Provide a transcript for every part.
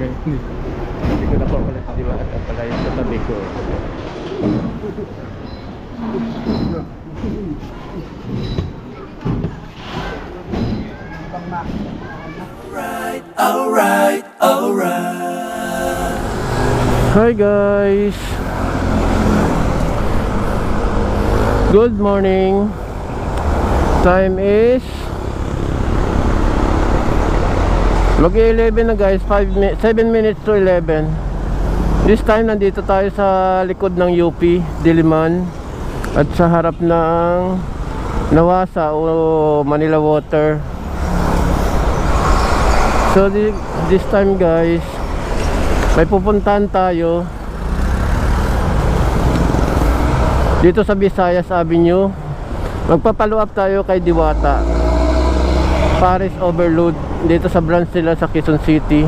Ngayon, hindi, ko na po pala si Diwa at pala yung sa tabi ko. Alright, alright. Hi guys! Good morning! Time is Mag-11 na guys, 5 mi 7 minutes to 11 This time nandito tayo sa likod ng UP, Diliman At sa harap ng Nawasa o Manila Water. So thi- this time guys may pupuntahan tayo dito sa Visayas Avenue. Magpapalo up tayo kay Diwata Paris Overload dito sa branch nila sa Quezon City.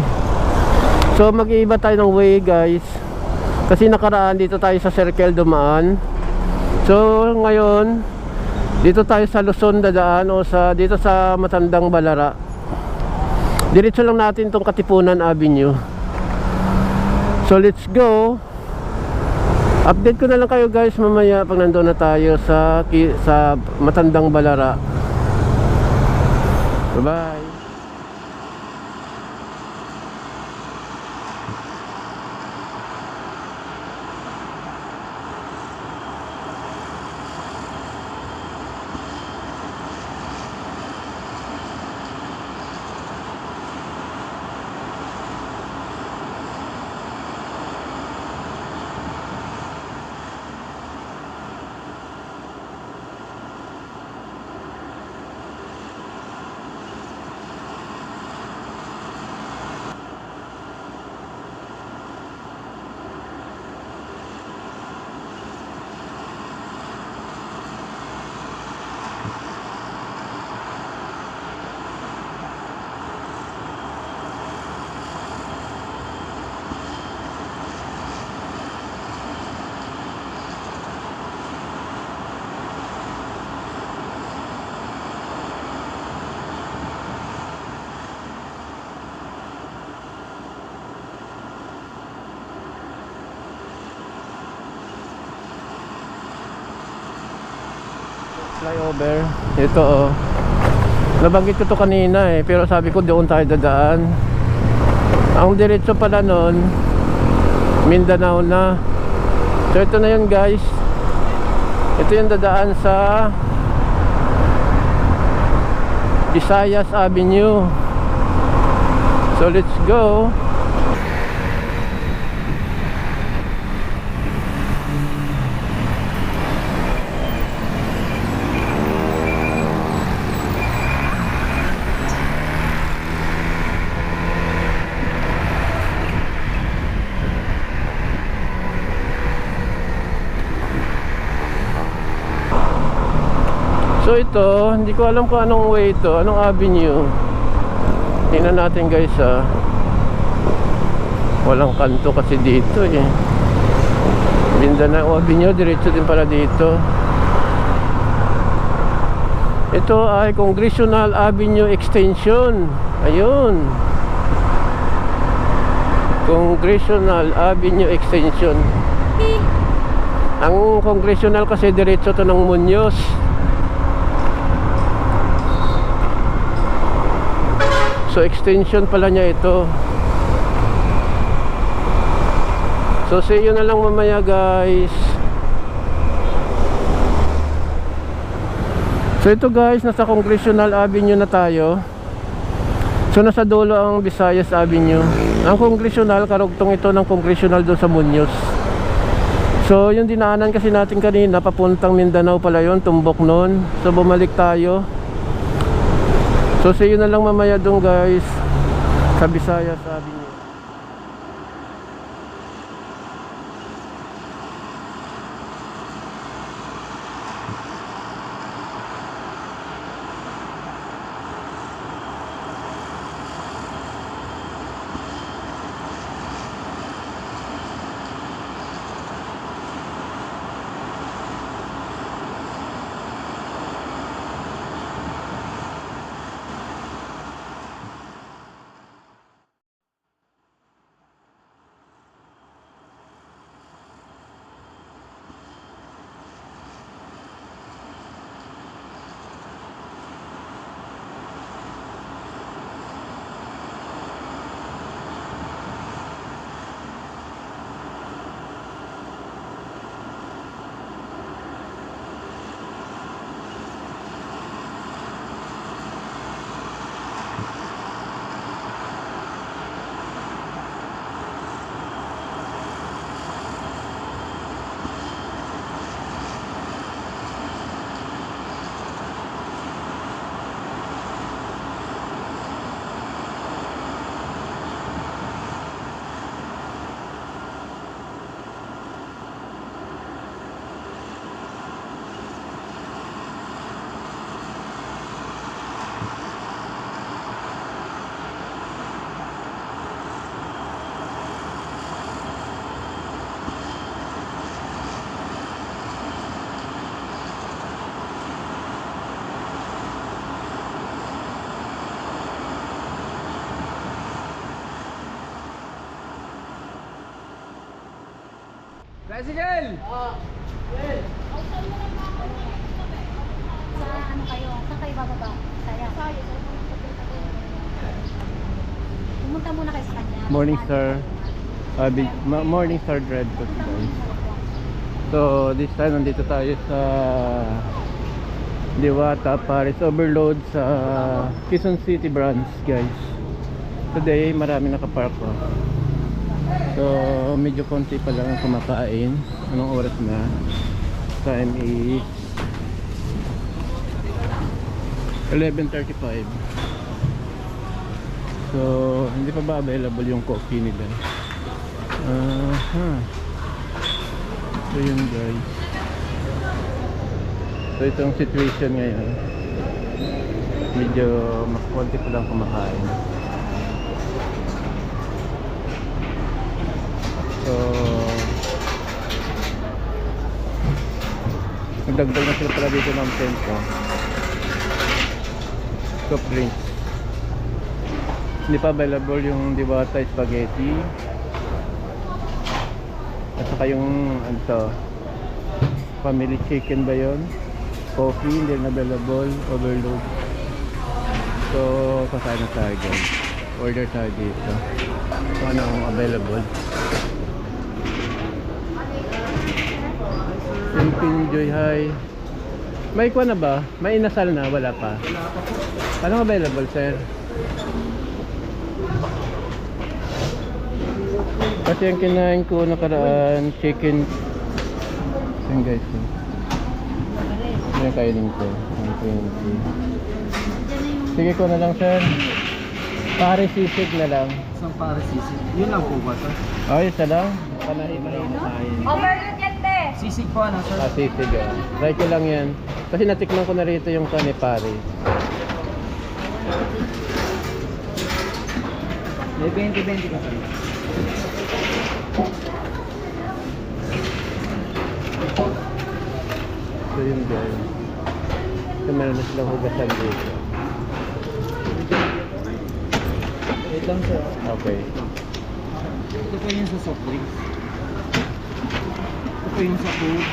So mag-iiba tayo ng way guys. Kasi nakaraan dito tayo sa Circle dumaan. So ngayon dito tayo sa Luzon dadaan o sa dito sa Matandang Balara. Diretso lang natin tong Katipunan Avenue. So let's go. Update ko na lang kayo guys mamaya pag nandoon na tayo sa sa Matandang Balara. 拜拜。Flyover. Ito oh. Nabanggit ko to kanina eh pero sabi ko doon tayo dadaan. Ang diretso pala nun Mindanao na. So ito na yun guys. Ito yung dadaan sa Visayas Avenue. So let's go So ito, hindi ko alam kung anong way ito, anong avenue. Tingnan natin guys ah. Walang kanto kasi dito eh. Mindanao Avenue, diretso din pala dito. Ito ay Congressional Avenue Extension. Ayun. Congressional Avenue Extension. Ang Congressional kasi diretso to ng Muñoz. So extension pala niya ito. So see you na lang mamaya guys. So ito guys, nasa Congressional Avenue na tayo. So nasa dulo ang Visayas Avenue. Ang Congressional, karugtong ito ng Congressional doon sa Muñoz. So yung dinaanan kasi natin kanina, papuntang Mindanao pala yon tumbok nun. So bumalik tayo. So see you na lang mamaya doon guys. Sa Visayas Avenue. Bicycle! Sa ano kayo? Saan kayo bababa? Saya. Pumunta muna kayo sa kanya. Morning sir. Uh, big, ma- morning star dread ko guys. So this time nandito tayo sa Diwata Paris Overload sa Quezon City branch guys. Today marami nakapark ko. So medyo konti pa lang ang kumakain. Anong oras na? Time is 11.35 So hindi pa ba available yung coffee nila? Aha. So yun guys. So itong situation ngayon. Medyo mas konti pa lang kumakain. So Nagdagdag na sila pala dito ng tempo. Soft drinks. Hindi pa available yung Diwata Spaghetti. At saka yung ano to, family chicken ba yun? Coffee, hindi na available, overload. So, kakain na tayo guys. Order tayo dito. Kung ano ang available. Simpin Joy High. May kuha na ba? May inasal na? Wala pa? Anong available, sir? Kasi ang kinain ko nakaraan, chicken. Yan guys. Yan yung kainin ko. Ang 20. Sige ko na lang, sir. Pare sisig na lang. Isang para sisig. Yun lang po ba, sir? Ay, isa lang. Panahin-mahin na kain. Overload! Sisig po, ano, sir? Ah, sisig ah. Try ko lang yan. Kasi natikman ko na rito yung kani pare. May 20-20 ka, sir. So yun guys. So meron na silang hugasan dito. Wait lang, sir. Okay. Ito po yung sa soft drinks. Po yung sa food.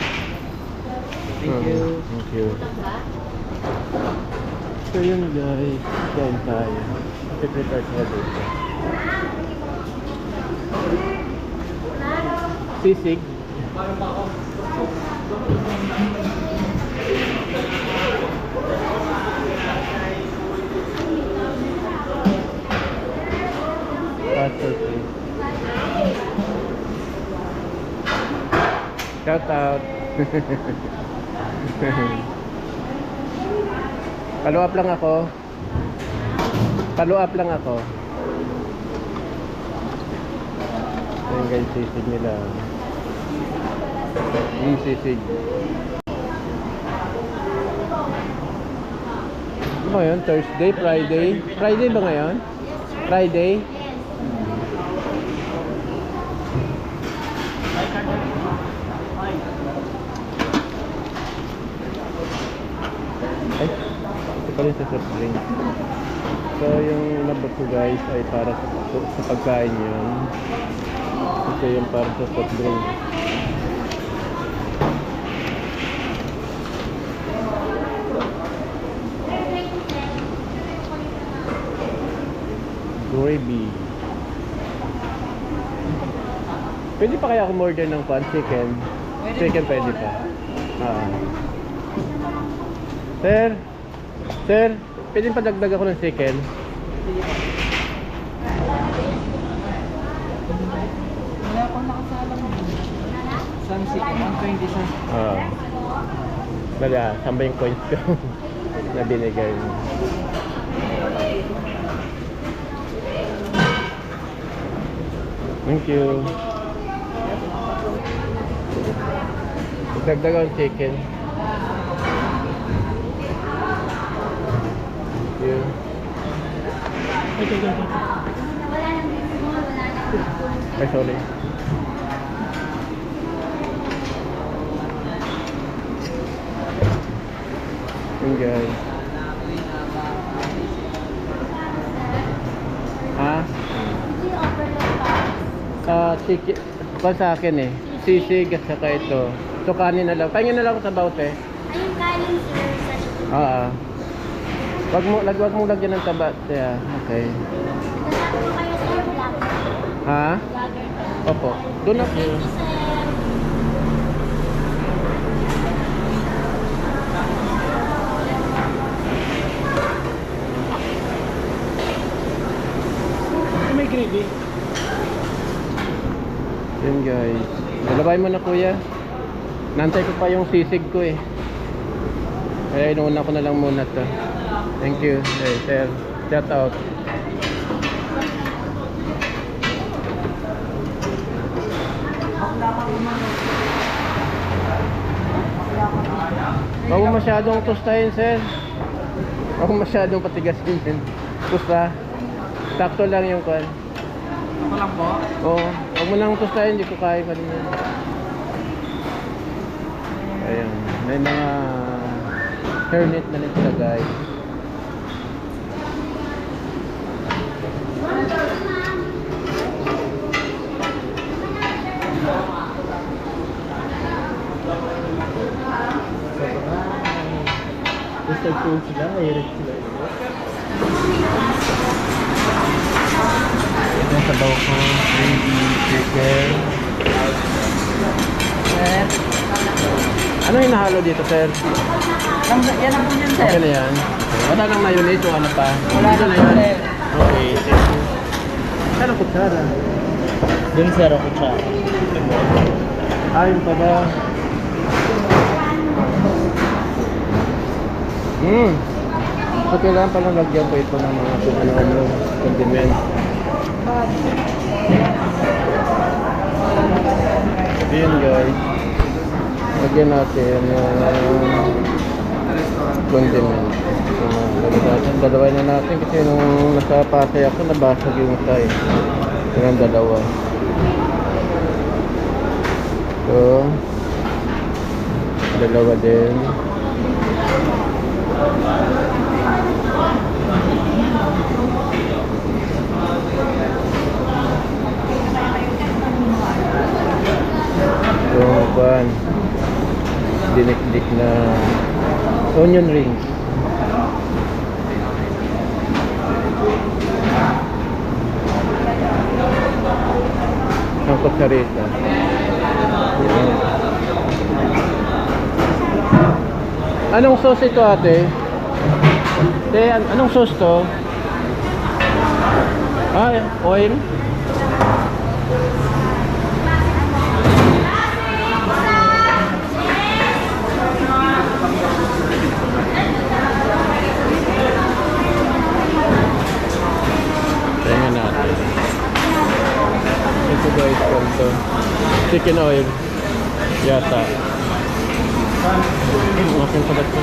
Thank you. Thank you. So yun guys. Kain tayo. Prepare sila dito. Sisig. Pastor Shout out. Follow up lang ako. Follow up lang ako. Ayun guys, sisig nila. Yung sisig. Ano ba yun? Thursday, Friday? Friday ba ngayon? Friday? Ay, ito pa rin sa soft drink. So, yung number ko guys ay para sa, sa pagkain yun. Ito yung para sa soft drink. Gravy. Pwede pa kaya ako order ng pan chicken? Chicken pwede pa. Ah. Sir, sir, pwede pa dagdag ako ng chicken? Wala pang nakasalang. Isang chicken, 120, sir. Ah. Wala, samba yung coins ko na binigay mo. Thank you. Dagdag ang chicken. You. Mo, wala nang Ay, sorry. Yun guys. Ha? Ah, chicken. Pa sa akin eh. sisig at saka ito. So kanin na lang. Pahingin na lang ako sa baute. Ayun, kanin sir. Oo. Wag mo, lag, wag mo lagyan ng taba. Yeah, okay. Ha? Opo. Doon ako. May gravy. Yun guys. Dalabay mo na kuya. Nantay ko pa yung sisig ko eh. Kaya inuuna ko na lang muna to. Thank you. Hey, sir. Shout out. Huwag mo masyadong tostahin, sir. Huwag mo masyadong patigasin, sir. Tusta. Sakto lang yung kwan. Ako lang po. Oo. Huwag mo nang tostahin, hindi ko kaya pa rin yan. Ayan. May mga hermit na sila guys. Hirit sila. Ito sabaw ko. Gravy, chicken. Sir, Ano yung nahalo dito, sir? lang, yan ang po yan, sir. Okay na yan. Wala nang mayonnaise o ano pa? Wala na sir. Okay, thank you. Ano kutsara? Dun, sir, ako siya. Ayun pa ba? Hmm. So, kailangan palang lagyan ko ito ng mga kung ano-ano condiment. Ayan guys. Lagyan natin ng condiment. So, lagyan natin. Dalawin na natin kasi nung nasa Pasay ako, nabasag yung isa eh. Kailangan dalawa. So, dalawa din. Kuhan. Dinikdik na onion rings. Ang kutsarita. Yan. Anong sauce ito ate? Te, an- anong sauce to? Ah, oil? Tingnan natin. Ito guys, ganito. Chicken oil. Yata. Akin pala ito.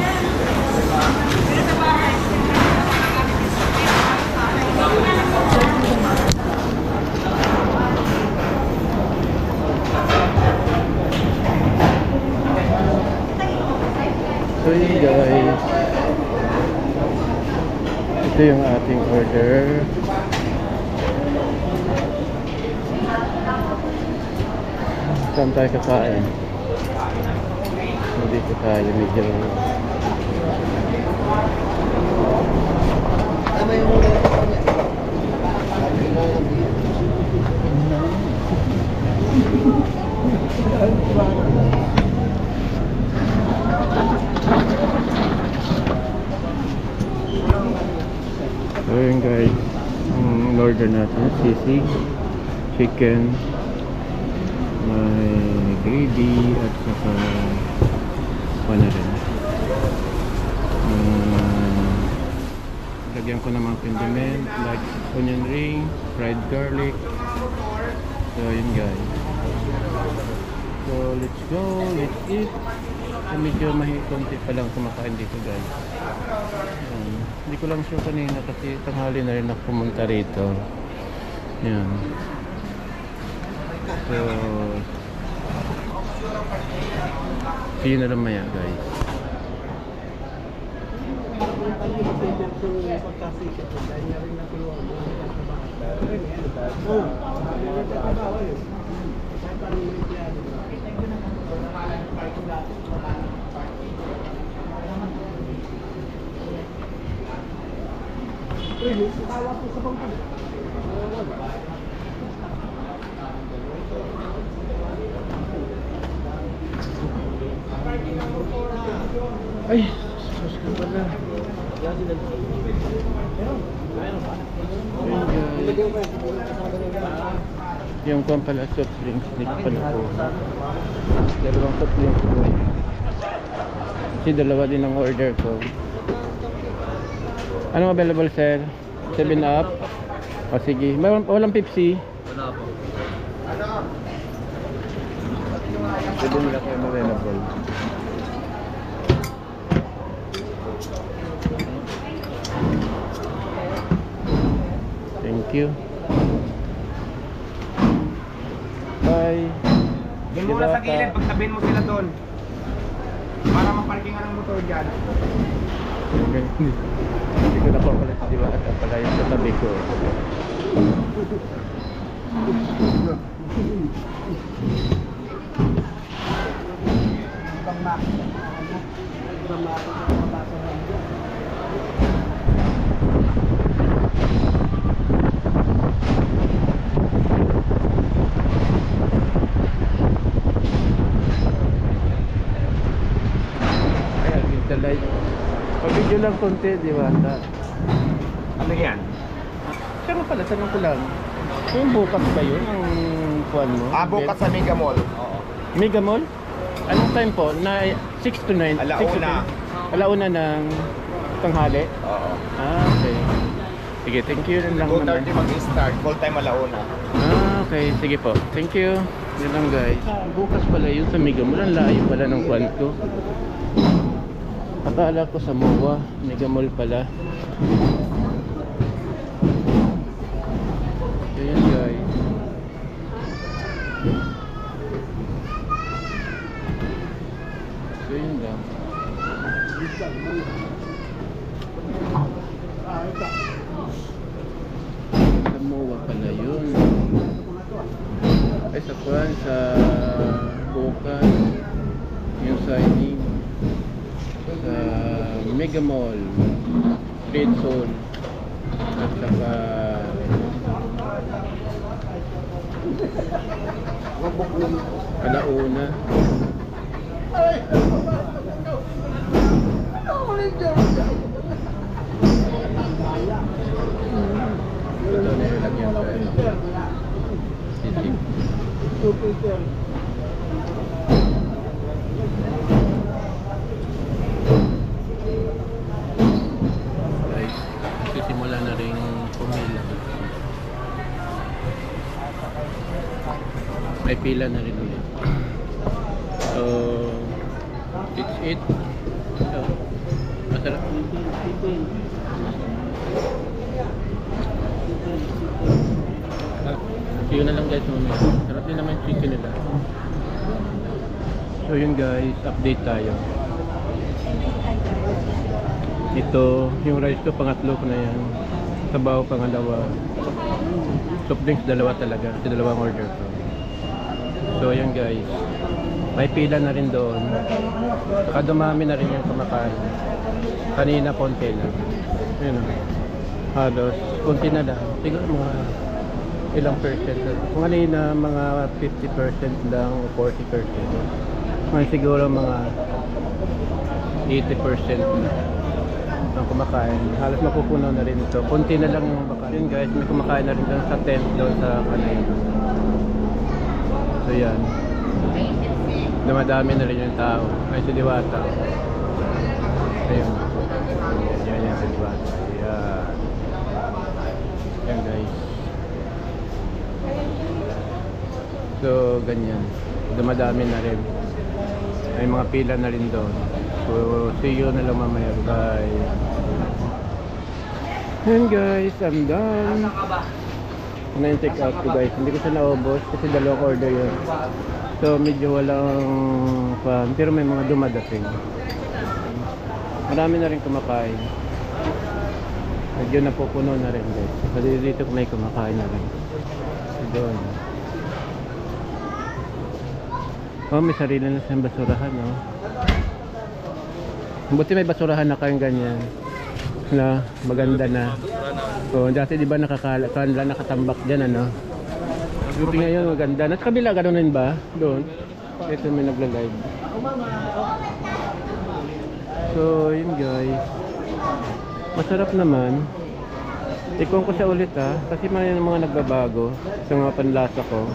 So yun guys. Ito yung ating order. Saan tayo kakain? Dito tayo medyo So yun guys, ang in-order natin, sisig, chicken, may gravy at saka ano rin. Uh, lagyan ko ng mga like onion ring, fried garlic. So yun guys. So let's go, let's eat. So, medyo mahi konti pa lang kumakain dito guys. Yan. Hindi ko lang sure kanina kasi tanghali na rin ako pumunta rito. Yan. So, kayo na lang maya guys. Tawag ko sa pangkalit. Yung kwan pala soft drinks, ko pala po. Dalawang soft drinks po. Kasi dalawa din ang order ko. Anong available sir? 7 up? O sige, Mayroon, walang Pepsi? Wala po. 7 lang yung available. Thank you. Bye. Doon muna sa gilid, pagtabihin mo sila doon. Para maparkingan ang motor dyan. Hindi ko na pa pala si Diba at pala yung sa tabi ko. Ay, lang konti, di ba? Ta- Ano yan? Nga pala, tanong ko lang. Yung bukas ba yun? Ang kuwan mo? Ah, bukas sa Mega Mall. Oo. Mega Mall? Anong time po? Na 6 to 9? Alauna. 6 to 10? Alauna ng tanghali? Oo. Ah, okay. Sige, thank you Yun lang naman. 2.30 mag-start. Full time alauna. Ah, okay. Sige po. Thank you. Yun lang guys. Bukas pala yun sa Mega Mall. Ang layo pala ng kwan ko. Akala ko sa MOA. Mega Mall pala. Yun guys. So yun lang. Sa MOA pala yun. Ay sa kwan, sa bukas. Yung signing. Sa Mega Mall. Red Zone. At saka Alauna. Ito na nilagyan ko. Sisig. Guys, sisimula na rin pumila. May pila na rin ulit. So, it's it. So, masarap. Ah, See you na lang guys mamaya. Sarap din naman yung chicken nila. So yun guys, update tayo. Ito, yung rice ko pangatlo ko na yan. Sabaw pangalawa. Soft drinks dalawa talaga. Kasi dalawang order ko. So yan guys. May pila na rin doon. Saka dumami na rin yung kumakain. Kanina konti lang. Yun o. Halos konti na lang. Siguro mga ilang percent. Kung kanina mga 50% lang o 40%. Ngayon siguro mga 80% na ang kumakain. Halos mapupuno na rin ito. Kunti na lang yung kumakain. Yun guys, may kumakain na rin doon sa tent doon sa kanina. So yan. Dumadami na rin yung tao. Ay si Diwata. Ayun. Yan yan si Diwata. Yan. Yan guys. So ganyan. Dumadami na rin. May mga pila na rin doon. So see you na lang mamaya. Bye. Yan guys, I'm done. Ano yung take out ko guys? Hindi ko siya naubos kasi dalawang order yun. So medyo walang fan. Pero may mga dumadating. Marami na rin kumakain. Medyo napupuno na rin guys. Kasi dito may kumakain na rin. Doon. Oh, may sarili na siyang basurahan, oh. Buti may basurahan na kayong ganyan. Na maganda na. Oh, dati di ba nakakala, kanla nakatambak diyan ano? Buti ngayon maganda. Nasa kabila ganoon rin ba? Doon. Ito may nagla-live. So, yun guys. Masarap naman. Tikon ko siya ulit ah. Kasi may mga nagbabago sa mga panlasa ko.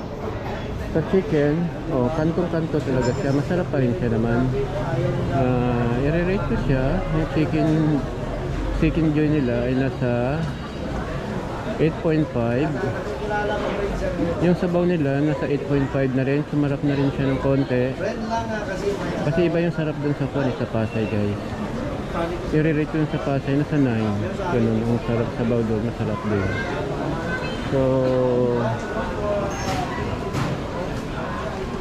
Sa chicken, oh, kantong-kanto talaga siya. Masarap pa rin siya naman. Ah, i-rate ko siya. Yung chicken chicken joy nila ay nasa 8.5. Yung sabaw nila nasa 8.5 na rin. Sumarap na rin siya ng konti. Kasi iba yung sarap dun sa kuwan sa Pasay guys. I-rate yung sa Pasay nasa 9. Ganun ang sarap sabaw doon. Masarap din. So,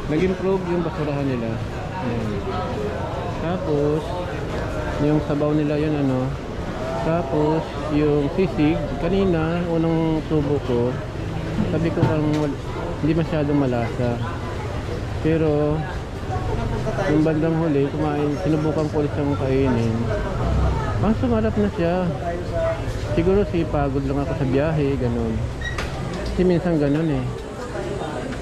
nag-improve yung basurahan nila. Ayan. Tapos, yung sabaw nila yun ano. Tapos, yung sisig, kanina, unang tubo ko, sabi ko parang hindi masyadong malasa. Pero, yung bandang huli, kumain, sinubukan ko ulit siyang kainin. Ang sumarap na siya. Siguro si pagod lang ako sa biyahe, ganun. Kasi minsan ganun eh.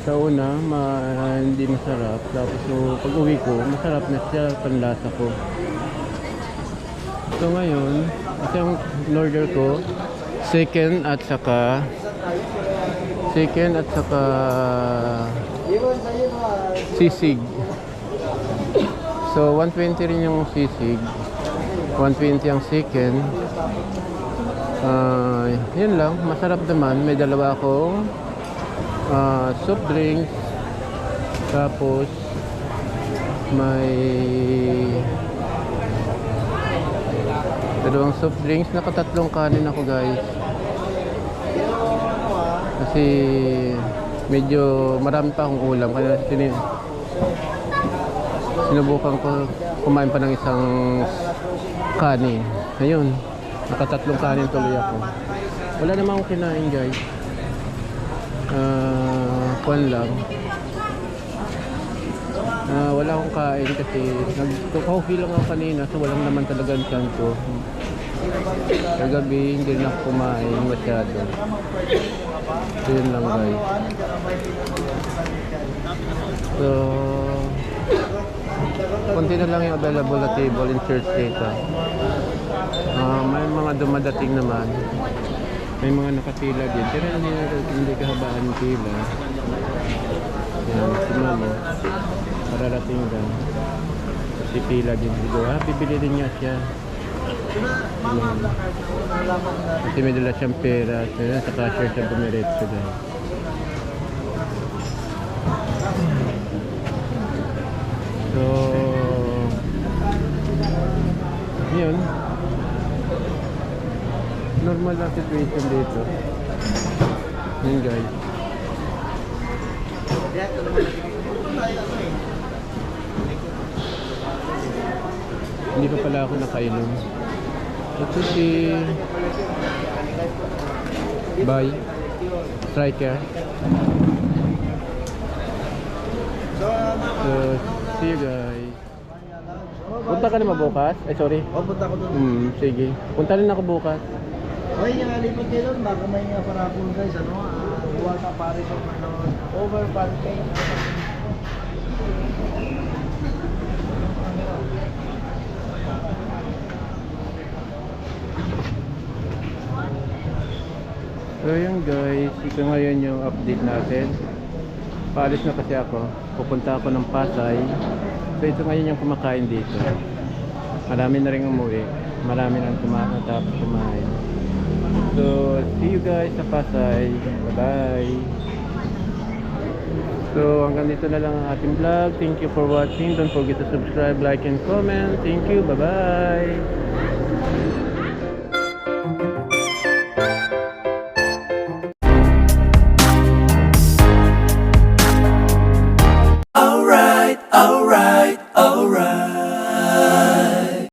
Sa una, ma- hindi masarap. Tapos so, pag uwi ko, masarap na siya, panlasa ko. So ngayon, ito yung order ko. Second at saka second at saka sisig. So 120 rin yung sisig. 120 ang second. Ah, yun lang, masarap naman. May dalawa akong ah, soup drinks. Tapos may dalawang soft drinks. Nakatatlong kanin ako guys. Kasi medyo marami pa akong ulam. Kaya sinin sinubukan ko kumain pa ng isang kanin. Ayun. Nakatatlong kanin tuloy ako. Wala naman akong kinain guys. Ah, kwan lang. Ah, wala akong kain kasi nag-coffee lang ako kanina so walang naman talaga ang tiyan ko. Kagabi hindi ako kumain masyado. So yun lang guys. So, konti na lang yung available na table in church dito. Ah, may mga dumadating naman. May mga nakapila din. Pero hindi, hindi kahabaan ng pila. Yan, tingnan mo. Mararating ka. Kasi pila din dito. Ah, bibili din niya siya. Kasi may dala siyang pera. So, yan, sa cashier siya bumiretso dyan. So, yun. Normal lang situation dito. Yun guys. Hindi pa ako nakainom. Ito si Bye. Striker. So, see you guys. Punta ka naman bukas? Ay, sorry. O, punta ko doon. Hmm, sige. Punta rin ako bukas. Okay, yung alipot kayo doon, baka may parapol guys, ano, uh, Duwata Paris of ano, over parking. So yun guys, ito ngayon yung update natin. Paalis na kasi ako. Pupunta ako ng Pasay. So ito ngayon yung kumakain dito. Marami na rin umuwi. Marami na kumain tapos kumain. So see you guys sa Pasay. Bye bye. So hanggang dito na lang ang ating vlog. Thank you for watching. Don't forget to subscribe, like, and comment. Thank you. Bye bye.